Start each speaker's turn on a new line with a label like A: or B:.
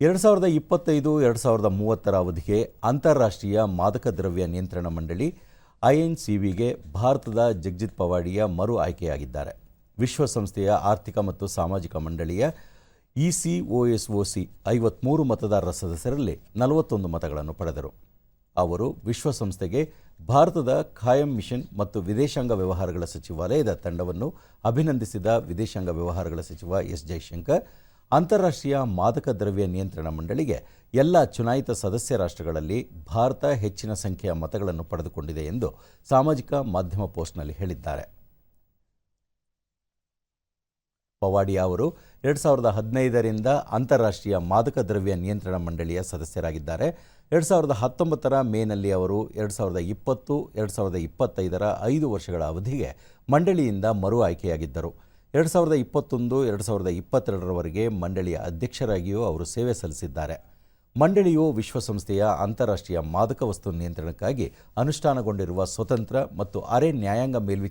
A: ಎರಡು ಸಾವಿರದ ಇಪ್ಪತ್ತೈದು, ಎರಡು ಸಾವಿರದ ಮೂವತ್ತರ ಅವಧಿಗೆ ಅಂತಾರಾಷ್ಟ್ರೀಯ ಮಾದಕ ದ್ರವ್ಯ ನಿಯಂತ್ರಣ ಮಂಡಳಿ ಐಎನ್ಸಿವಿಗೆ ಭಾರತದ ಜಗಜಿತ್ ಪವಾಡಿಯ ಮರು ಆಯ್ಕೆಯಾಗಿದ್ದಾರೆ. ವಿಶ್ವಸಂಸ್ಥೆಯ ಆರ್ಥಿಕ ಮತ್ತು ಸಾಮಾಜಿಕ ಮಂಡಳಿಯ E ಇಸಿಒಎಸ್ಒಸಿ ಐವತ್ಮೂರು ಮತದಾರರ ಸದಸ್ಯರಲ್ಲಿ ನಲವತ್ತೊಂದು ಮತಗಳನ್ನು ಪಡೆದರು. ಅವರು ವಿಶ್ವಸಂಸ್ಥೆಗೆ ಭಾರತದ ಖಾಯಂ ಮಿಷನ್ ಮತ್ತು ವಿದೇಶಾಂಗ ವ್ಯವಹಾರಗಳ ಸಚಿವಾಲಯದ ತಂಡವನ್ನು ಅಭಿನಂದಿಸಿದ ವಿದೇಶಾಂಗ ವ್ಯವಹಾರಗಳ ಸಚಿವ ಎಸ್ ಜೈಶಂಕರ್ ಅಂತಾರಾಷ್ಟ್ರೀಯ ಮಾದಕ ದ್ರವ್ಯ ನಿಯಂತ್ರಣ ಮಂಡಳಿಗೆ ಎಲ್ಲ ಚುನಾಯಿತ ಸದಸ್ಯ ರಾಷ್ಟ್ರಗಳಲ್ಲಿ ಭಾರತ ಹೆಚ್ಚಿನ ಸಂಖ್ಯೆಯ ಮತಗಳನ್ನು ಪಡೆದುಕೊಂಡಿದೆ ಎಂದು ಸಾಮಾಜಿಕ ಮಾಧ್ಯಮ ಪೋಸ್ಟ್ನಲ್ಲಿ ಹೇಳಿದ್ದಾರೆ. ಪವಾಡಿಯಾ ಅವರು ಎರಡು ಸಾವಿರದ ಹದಿನೈದರಿಂದ ಅಂತಾರಾಷ್ಟ್ರೀಯ ಮಾದಕ ದ್ರವ್ಯ ನಿಯಂತ್ರಣ ಮಂಡಳಿಯ ಸದಸ್ಯರಾಗಿದ್ದಾರೆ. ಎರಡು ಸಾವಿರದ ಹತ್ತೊಂಬತ್ತರ ಮೇನಲ್ಲಿ ಅವರು ಎರಡು ಸಾವಿರದ ಇಪ್ಪತ್ತು, ಎರಡು ಸಾವಿರದ ಇಪ್ಪತ್ತೈದರ ಐದು ವರ್ಷಗಳ ಅವಧಿಗೆ ಮಂಡಳಿಯಿಂದ ಮರು ಆಯ್ಕೆಯಾಗಿದ್ದರು. ಎರಡು ಸಾವಿರದ ಇಪ್ಪತ್ತೊಂದು, ಎರಡು ಸಾವಿರದ ಇಪ್ಪತ್ತೆರಡರವರೆಗೆ ಮಂಡಳಿಯ ಅಧ್ಯಕ್ಷರಾಗಿಯೂ ಅವರು ಸೇವೆ ಸಲ್ಲಿಸಿದ್ದಾರೆ. ಮಂಡಳಿಯು ವಿಶ್ವಸಂಸ್ಥೆಯ ಅಂತಾರಾಷ್ಟ್ರೀಯ ಮಾದಕ ವಸ್ತು ನಿಯಂತ್ರಣಕ್ಕಾಗಿ ಅನುಷ್ಠಾನಗೊಂಡಿರುವ ಸ್ವತಂತ್ರ ಮತ್ತು ಅರೆ ನ್ಯಾಯಾಂಗ ಮೇಲ್ವಿ